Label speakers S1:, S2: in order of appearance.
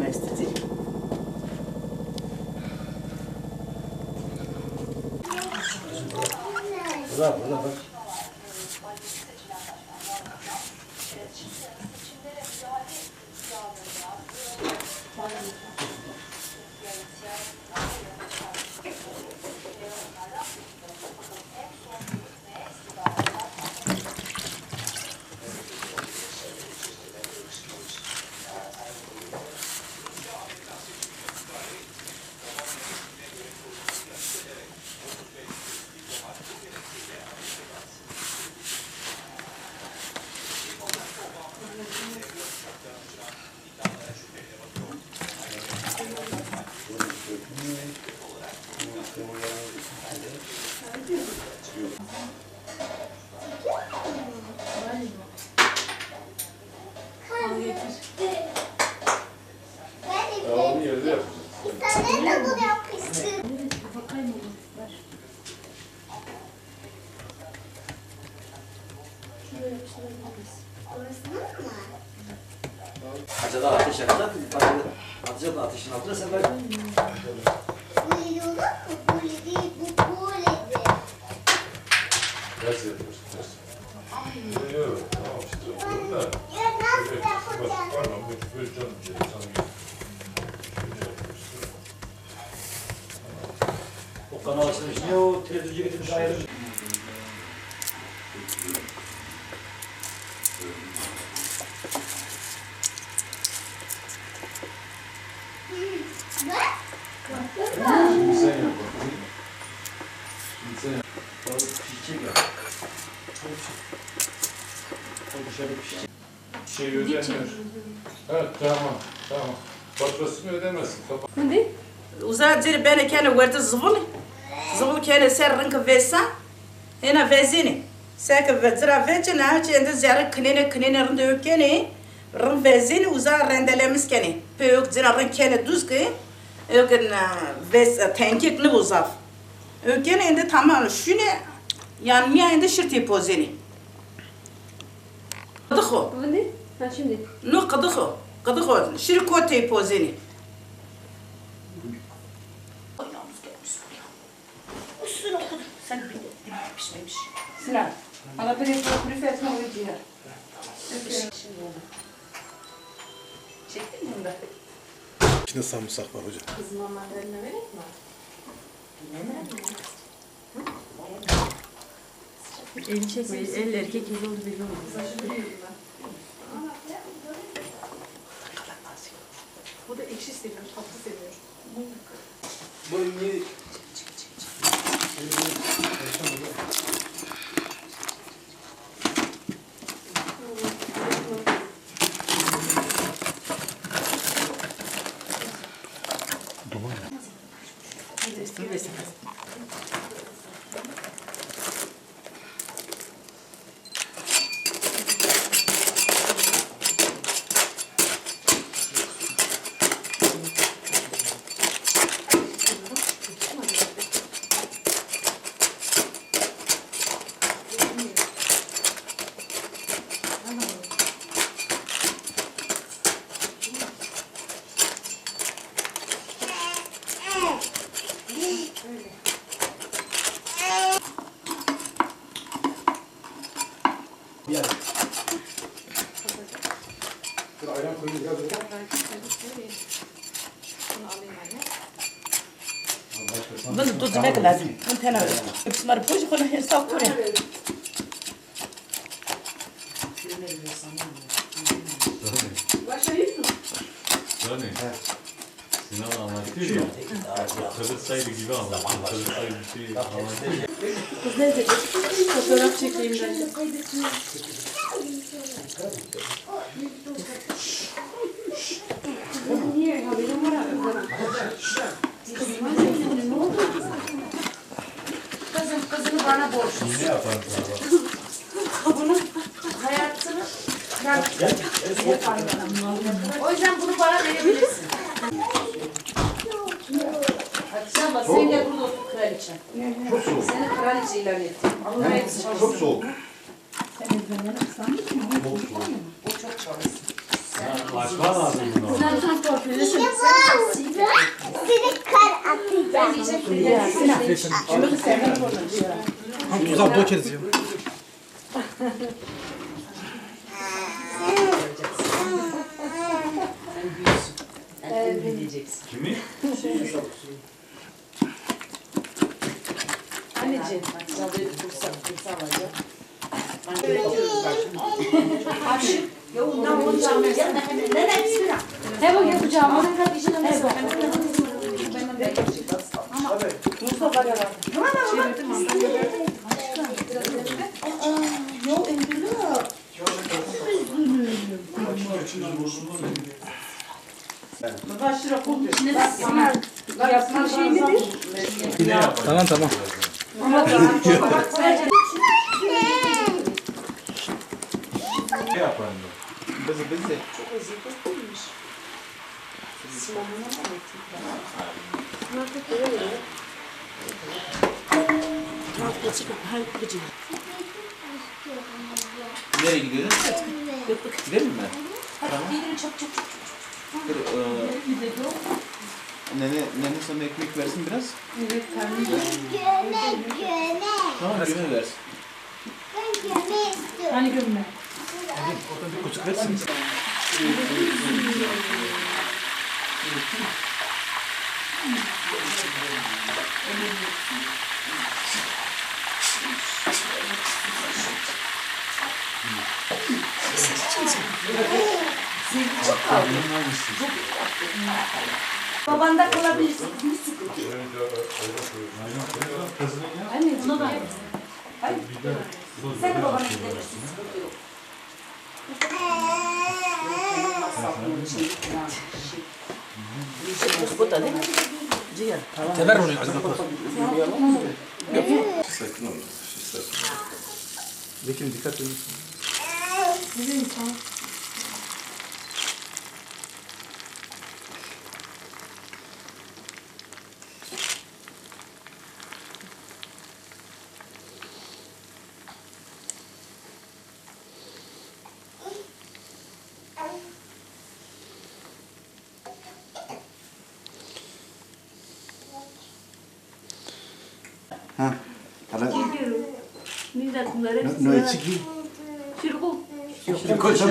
S1: mesleği.
S2: Burada burada bak.
S3: Ya
S2: Acaba ateş yakacak mı? Atacak da ateşin altına sen
S4: mı?
S3: Ders yapıyoruz. Ders. Biliyorum. Tamam işte. Dur da.
S4: Nasıl
S3: yapıyorsun.
S2: O kanal açılmış. Niye o televizyoncu getirmiş ayrı?
S4: Ne?
S3: Şimdi sen yap bakayım. Şimdi sen yap.
S2: O pişecek ya. O dışarı pişecek.
S3: Şey ödenir. Evet tamam. Tamam. Faturasını ödemezsin. Kapat.
S1: Uza diri bene kene werte zvul. Zvul kene ser rinka vesa. Hena vezini. Sek vezira veche na hachi ende ziyara knene knene rinde yok kene. Rin vezini uza rendelemiş kene. Pe yok zira rin kene düz ki. Yok na ves tenkik ne uzaf. Yok kene ende tamam şune yani niye ende şirti pozini. Kıdıkho.
S5: Şimdi? Ha şimdi.
S1: No kıdıkho. Kıdıkho. Şiri kote pozini. Üstüne okudum. Sen bir de pişmemiş. Sinan. Bana bir de prefetme uyuyor. Şimdi oldu. Çektin mi bunu da?
S6: İçinde sarımsak var hocam.
S5: Kızın mandalina verek mi? Eli çekmeyi, eller erkek eli oldu belli olmaz.
S7: Bu da ekşi seviyor, tatlı seviyor.
S2: Bu iyi.
S1: Üstünü versin.
S2: Yani.
S6: Ayran koyun biraz hocam.
S1: Bunu tutmak lazım. Bunu tane ver. Hepsi var. Bu işi konu hesap kuruyor.
S3: Yani. Sinan anlattı ya. Kırıtsaydı gibi anlattı. Kırıtsaydı bir şey anlattı.
S5: Kız nerede? Fotoğraf çekeyim ben. Niye haberim var abi?
S7: Kızım, kızını bana borçlu.
S3: Ne yaparım sana?
S7: Bunu hayatını ben yapar bana. O yüzden bunu bana verebilirsin. Sen de burada otur kraliçe.
S6: Çok soğuk.
S7: Seni kraliçe ilan ettim. Allah hepsi
S6: Çok soğuk.
S7: O çok çalışsın.
S8: Açman lazım bunu.
S5: Sen sen torpili.
S4: Şimdi bu. Seni kar atacağım.
S6: Uzak dökeriz ya.
S8: Kimi?
S7: Anneciğim.
S5: He bak yapacağım.
S7: Başlıra kum.
S5: Yaptığın şey nedir?
S6: Tamam tamam.
S9: Ne yapalım?
S10: Nereye gidiyoruz? Gidelim mi? Tamam. Dur, eee, nene, nene sana ekmek versin biraz.
S4: Göme göme.
S10: Tamam, göme versin.
S4: Ben göme istiyorum.
S5: Hani gömme.
S6: Küçük versin.
S3: Babanda kalabilirsin.
S5: Anne buna da.
S3: Sen de babana gidebilirsin. Sıkıntı yok.
S7: Bu da değil mi? Ciğer.
S6: Teber oluyor acaba. Bekir dikkat edin.
S10: Ha.
S5: Geliyorum. Millet bunlar hepsi
S10: Ne
S5: sana.